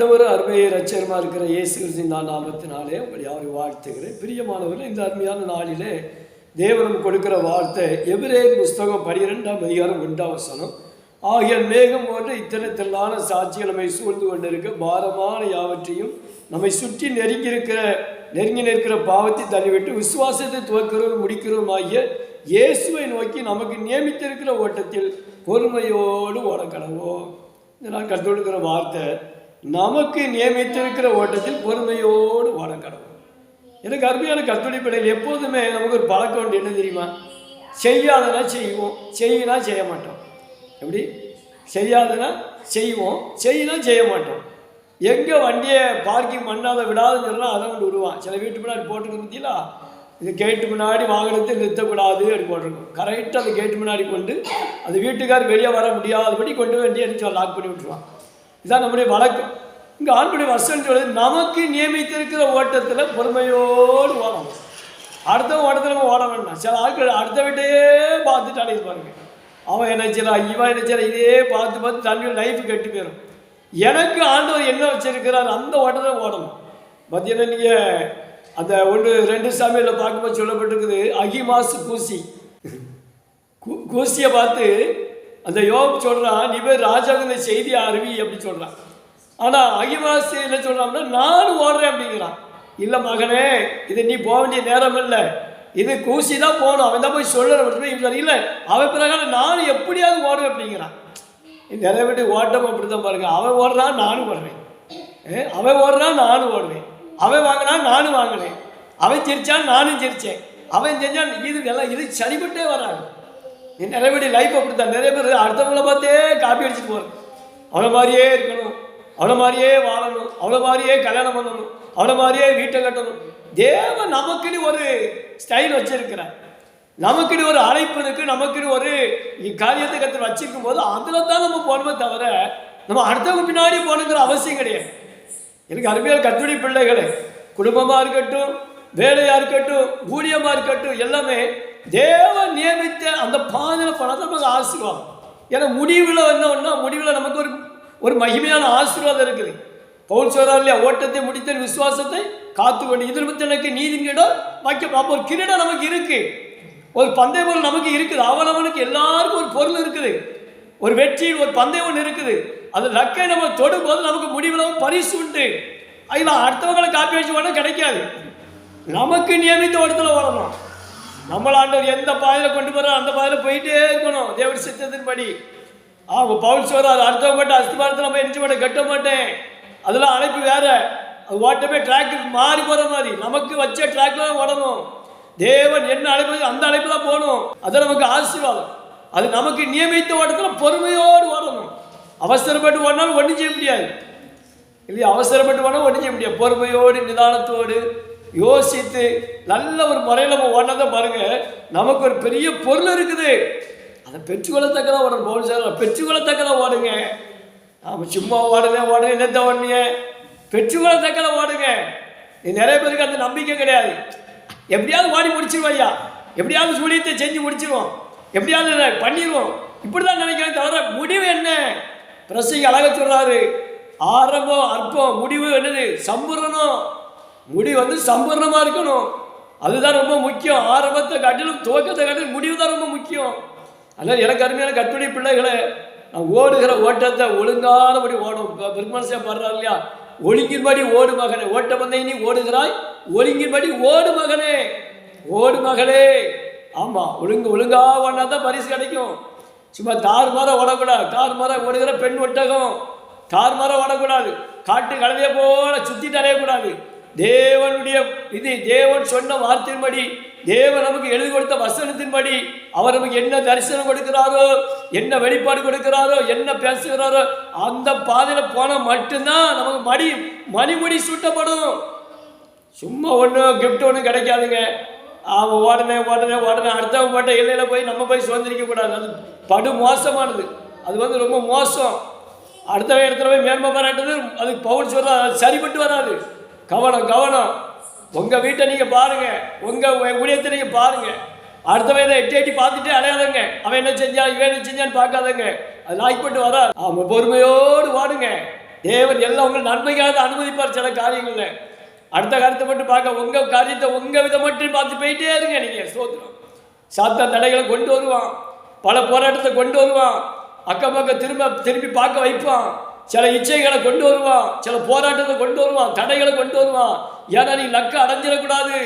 ஆண்டவர் அருமையை ரச்சகரமாக இருக்கிற இயேசு கிறிஸ்தின் நான் நாமத்தினாலே உங்கள் யாரும் வாழ்த்துகிறேன். பிரியமானவர்கள் இந்த அருமையான நாளிலே தேவனம் கொடுக்கிற வார்த்தை எவரே புஸ்தகம் பனிரெண்டாம் அதிகாரம் ஒன்றாம் வசனம். ஆகிய மேகம் போன்ற இத்தனை திரளான சாட்சிகள் நம்மை சூழ்ந்து கொண்டிருக்க பாரமான யாவற்றையும் நம்மை சுற்றி நெருங்கி இருக்கிற நெருங்கி நிற்கிற பாவத்தை தள்ளிவிட்டு விசுவாசத்தை துவக்கிறோம் முடிக்கிறோம் ஆகிய இயேசுவை நோக்கி நமக்கு நியமித்திருக்கிற ஓட்டத்தில் பொறுமையோடு ஓடக்கடவோம். இதனால் கற்றுக்கொடுக்கிற வார்த்தை நமக்கு நியமித்திருக்கிற ஓட்டத்தில் பொறுமையோடு ஓட கடவுள். எனக்கு அருமையான கத்துணை பிள்ளைகள் எப்போதுமே நமக்கு ஒரு பழக்கம் உண்டு என்ன தெரியுமா? செய்யாதனா செய்வோம் செய்யினா செய்ய மாட்டோம். எப்படி? செய்யாதனா செய்வோம் செய்யினா செய்ய மாட்டோம். எங்கே வண்டியை பார்க்கிங் பண்ணாத விடாதுன்னு சொன்னால் அதை கொண்டு விடுவான். சில வீட்டு முன்னாடி போட்டுருக்கு பார்த்தீங்களா? இது கேட்டு முன்னாடி வாகனத்தை நிறுத்தக்கூடாது அப்படி போட்டிருக்கோம். கரெக்டாக அந்த கேட்டு முன்னாடி கொண்டு அந்த வீட்டுக்கார் வெளியே வர முடியாதபடி கொண்டு வேண்டிய என்ன லாக் பண்ணி விட்டுருவான். இதான் நம்முடைய வழக்கம் இங்கே ஆண்புடைய வசன் சொல்லி நமக்கு நியமித்திருக்கிற ஓட்டத்தில் பொறுமையோடு ஓடணும். அடுத்த ஓட்டத்தில் நம்ம ஓட வேண்டாம். சில ஆட்கள் அடுத்த வீட்டையே பார்த்துட்டு அடையிருப்பாருங்க அவன் என்ன செய்யறான் இவன் என்ன செய்யறான் இதே பார்த்து பார்த்து தண்ணியில் லைஃப் கெட்டு போயிடும் எனக்கு ஆண்டவர் என்ன வச்சிருக்கிறார்? அந்த ஓட்டத்தில் ஓடணும். பார்த்தீங்கன்னா நீங்கள் அந்த ஒன்று ரெண்டு சாமியில் பார்க்கும்போது சொல்லப்பட்டிருக்குது அகிமாசு கூசி. கூ- கூசியை பார்த்து அந்த யோப் சொல்கிறான் நீ போய் ராஜாவுக்கு இந்த செய்தியை அறிவி அப்படி சொல்கிறான் ஆனால் அகிவாசி என்ன சொல்கிறான்னா நானும் ஓடுறேன் அப்படிங்கிறான். இல்லை மகனே இது நீ போக வேண்டிய நேரம் இல்லை. இது கூசி தான் போகணும். அவன் தான் போய் சொல்லணும் இவன் இல்லை அவன் பிரகாரம் நானும் எப்படியாவது ஓடுவேன் அப்படிங்கிறான். நிறைய பேட்டு ஓட்டம் அப்படி தான் பாருங்க. அவன் ஓடுறான் நானும் ஓடுறேன் அவன் ஓடுறான் நானும் ஓடுவேன். அவன் வாங்கினான் நானும் வாங்கினேன். அவன் சிரிச்சான் நானும் சிரிச்சேன் அவன் செஞ்சான் இது எல்லாம் இது சரிபட்டே வராது. நிறைய லைஃப் அப்படி தான் நிறைய பேர் அடுத்தவங்கள பார்த்தே காப்பி அடிச்சுட்டு போகிறது அவளை மாதிரியே இருக்கணும். அவளை மாதிரியே வாழணும். அவளை மாதிரியே கல்யாணம் பண்ணணும். அவளை மாதிரியே வீட்டை கட்டணும். தேவன் நமக்குன்னு ஒரு ஸ்டைல் வச்சிருக்கிறார். நமக்குன்னு ஒரு அழைப்பு இருக்கு. நமக்குன்னு ஒரு காரியத்தை கற்று வச்சிருக்கும் போது அதில் தான் நம்ம போகணுமே தவிர நம்ம அடுத்தவங்க பின்னாடி போகணுங்கிற அவசியம் கிடையாது. எனக்கு அருமையாக கத்துடி பிள்ளைகளே குடும்பமாக இருக்கட்டும் வேலையாக இருக்கட்டும் ஊழியமாக இருக்கட்டும் எல்லாமே தேவன் நியமித்த அந்த பாதையில் போனால் நமக்கு ஆசீர்வாதம். ஏன்னா முடிவில் வந்தோம்னா முடிவில் நமக்கு ஒரு ஒரு மகிமையான ஆசீர்வாதம் இருக்குது. பவுல் சொல்றார் இல்லையா ஓட்டத்தை முடித்த விசுவாசத்தை காத்து கொண்டு இதில் பற்றி எனக்கு நீதிங்கிடம் வைக்க அப்போ ஒரு கிரீடம் நமக்கு இருக்குது ஒரு பந்தய பொருள் நமக்கு இருக்குது. அவனவனுக்கு எல்லாருக்கும் ஒரு பொருள் இருக்குது. ஒரு வெற்றியில் ஒரு பந்தயம் ஒன்று இருக்குது. அது லக்கை நம்ம தொடும்போது நமக்கு முடிவில் பரிசு உண்டு. அதில் அடுத்தவங்களை காப்பி வச்சு ஓட கிடைக்காது. நமக்கு நியமித்த இடத்துல வளரணும் நம்மள ஆண்டவர் எந்த பாதையில் கொண்டு போகிறோம் அந்த பாதையில் போயிட்டே இருக்கணும். தேவடி சித்தத்தின்படி. அவங்க பவுல் சொல்றாரு அர்த்தம் மட்டும் அஸ்திபாரத்தில் நம்ம எரிஞ்சு மாட்டேன் கட்ட மாட்டேன். அதெல்லாம் அழைப்பு வேற. அது ஓட்டமே ட்ராக்கு மாறி போகிற மாதிரி. நமக்கு வச்ச ட்ராக்ல தான் ஓடணும். தேவன் என்ன அழைப்பு அந்த அழைப்பு தான் போகணும். அது நமக்கு ஆசீர்வாதம். அது நமக்கு நியமித்த ஓட்டத்தில் பொறுமையோடு ஓடணும். அவசரப்பட்டு ஓடினாலும் ஒன்றும் செய்ய முடியாது. இல்லையா? அவசரப்பட்டு போனால் ஒன்றும் செய்ய முடியாது. பொறுமையோடு நிதானத்தோடு யோசித்து நல்ல ஒரு முறையில் நம்ம ஓடினதை பாருங்க. நமக்கு ஒரு பெரிய பொருள் இருக்குது. அதை பெற்றுக்கொள்ளத்தக்கதான் ஓடணும் போல் சார். பெற்றுக்கொள்ளத்தக்கதான் ஓடுங்க. நாம் சும்மா ஓடுங்க ஓடுங்க என்னத்த ஓடுங்க பெற்றுக்கொள்ளத்தக்கதான் ஓடுங்க. இது நிறைய பேருக்கு அந்த நம்பிக்கை கிடையாது. எப்படியாவது ஓடி முடிச்சிருவோம் ஐயா. எப்படியாவது சூழியத்தை செஞ்சு முடிச்சிருவோம். எப்படியாவது பண்ணிடுவோம் இப்படி தான் நினைக்கிறேன் தவிர முடிவு என்ன? பிரசங்க அழக சொல்கிறாரு ஆரம்பம் அற்பம் முடிவு என்னது? சம்பூரணம். முடி வந்து சம்பூர்ணமாக இருக்கணும். அதுதான் ரொம்ப முக்கியம். ஆரம்பத்தை காட்டிலும் துவக்கத்தை காட்டிலும் முடிவு தான் ரொம்ப முக்கியம். அதனால் எனக்கு அருமையான கட்டுடி பிள்ளைகளை நான் ஓடுகிற ஓட்டத்தை ஒழுங்கானபடி ஓடும் பெருமனசியா பாடுறாரு இல்லையா? ஒழுங்கின்படி ஓடு மகனே. ஓட்ட பந்தை நீ ஓடுகிறாய் ஒழுங்கின்படி ஓடு மகனே. ஓடு மகளே. ஆமாம் ஒழுங்கு ஒழுங்கா ஓடினா தான் பரிசு கிடைக்கும். சும்மா தார் மாற ஓடக்கூடாது. தார் ஓடுகிற பெண் ஒட்டகம். தார் மாற ஓடக்கூடாது. காட்டு கலவையை போல சுற்றி தரையக்கூடாது தேவனுடைய இது தேவன் சொன்ன வார்த்தையின்படி தேவன் நமக்கு எழுதி கொடுத்த வசனத்தின்படி அவர் நமக்கு என்ன தரிசனம் கொடுக்கிறாரோ என்ன வெளிப்பாடு கொடுக்கிறாரோ என்ன பேசுகிறாரோ அந்த பாதையில் போனால் மட்டும்தான் நமக்கு மடி மணிமுடி சூட்டப்படும். சும்மா ஒன்றும் கிஃப்ட் ஒன்றும் கிடைக்காதுங்க. அவன் உடனே உடனே உடனே அடுத்தவங்க போட்ட எல்லையில் போய் நம்ம போய் சுதந்திரிக்க கூடாது. அது படு மோசமானது. அது வந்து ரொம்ப மோசம். அடுத்த இடத்துல போய் மேன்மை பாராட்டுறது அது பவுல் சொல்ற அது சரிப்பட்டு வராது. கவனம் கவனம். உங்கள் வீட்டை நீங்கள் பாருங்கள் உங்கள் ஊழியத்தை நீங்கள் பாருங்கள் அடுத்தவன் இதை எட்டி எட்டி பார்த்துட்டு அடையாதங்க அவன் என்ன செஞ்சான் இவன் என்ன செஞ்சான்னு பார்க்காதங்க. அது லாய்ப்பட்டு வரா அவன் பொறுமையோடு வாடுங்க. தேவன் எல்லாம் உங்கள் நன்மைக்காக அனுமதிப்பார் சில காரியங்கள்ல. அடுத்த காரியத்தை மட்டும் பார்க்க உங்கள் காரியத்தை உங்கள் விதம் மட்டும் பார்த்து போயிட்டே இருங்க நீங்கள் ஸ்தோத்திரம். சாத்த தடைகளை கொண்டு வருவான். பல போராட்டத்தை கொண்டு வருவான். அக்கம் பக்கம் திரும்ப திரும்பி பார்க்க வைப்பான். சில இச்சைகளை கொண்டு வருவான் சில போராட்டத்தை கொண்டு வருவான் தடைகளை கொண்டு வருவான். ஏன்னா நீ லக்க அடைஞ்சிடக்கூடாது.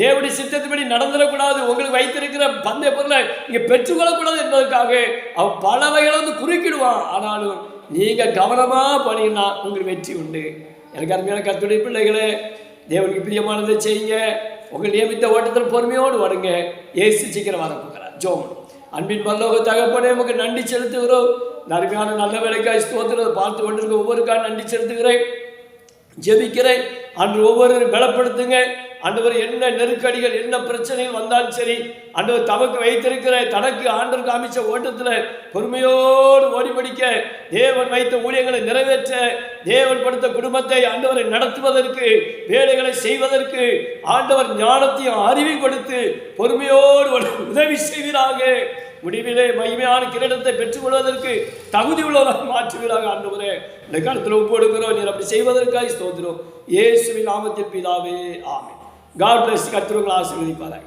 தேவடி சித்தத்தின்படி நடந்துடக்கூடாது. உங்களுக்கு வைத்திருக்கிற பந்தய பொருளை நீங்கள் பெற்றுக்கொள்ளக்கூடாது என்பதற்காக அவன் பல வகைகளை வந்து குறுக்கிடுவான். ஆனாலும் நீங்கள் கவனமாக பண்ணினா உங்களுக்கு வெற்றி உண்டு. எனக்கு அருமையான கத்துடைய பிள்ளைகளே தேவனுக்கு பிரியமானதை செய்யுங்க. உங்கள் நியமித்த ஓட்டத்தில் பொறுமையோடு வருங்க ஏசு சீக்கிரம் வரப்போகிறார். ஜோம். அன்பின் பல்லோக தகப்பனே உங்களுக்கு நன்றி செலுத்துகிறோம். அருமையான நல்ல வேலைக்காய் ஸ்தோத்திரத்தை பார்த்து கொண்டிருக்க ஒவ்வொருக்காக நன்றி செலுத்துகிறேன். ஜெபிக்கிறேன். அன்று ஒவ்வொரு பலப்படுத்துங்க. ஆண்டவர் என்ன நெருக்கடிகள் என்ன பிரச்சனைகள் வந்தாலும் சரி ஆண்டவர் தமக்கு வைத்திருக்கிற தனக்கு ஆண்டவர் காமிச்ச ஓட்டத்தில் பொறுமையோடு ஓடி படிக்க தேவன் வைத்த ஊழியங்களை நிறைவேற்ற தேவன் படுத்த குடும்பத்தை ஆண்டவரை நடத்துவதற்கு வேலைகளை செய்வதற்கு ஆண்டவர் ஞானத்தையும் அறிவை கொடுத்து பொறுமையோடு ஒரு உதவி செய்வீராக. முடிவிலே மகிமையான கிரீடத்தை பெற்றுக்கொள்வதற்கு தகுதி உள்ளதாக மாற்றுவீராக ஆண்டவரே. இந்த காலத்தில் ஒப்பு எடுக்கிறோம் நீர் அப்படி செய்வதற்காக ஸ்தோத்திரம். இயேசுவின் நாமத்தில் பிதாவே ஆமை காட் பிளஸ் கத்திரங்களை ஆசீர்வதிப்பார்கள்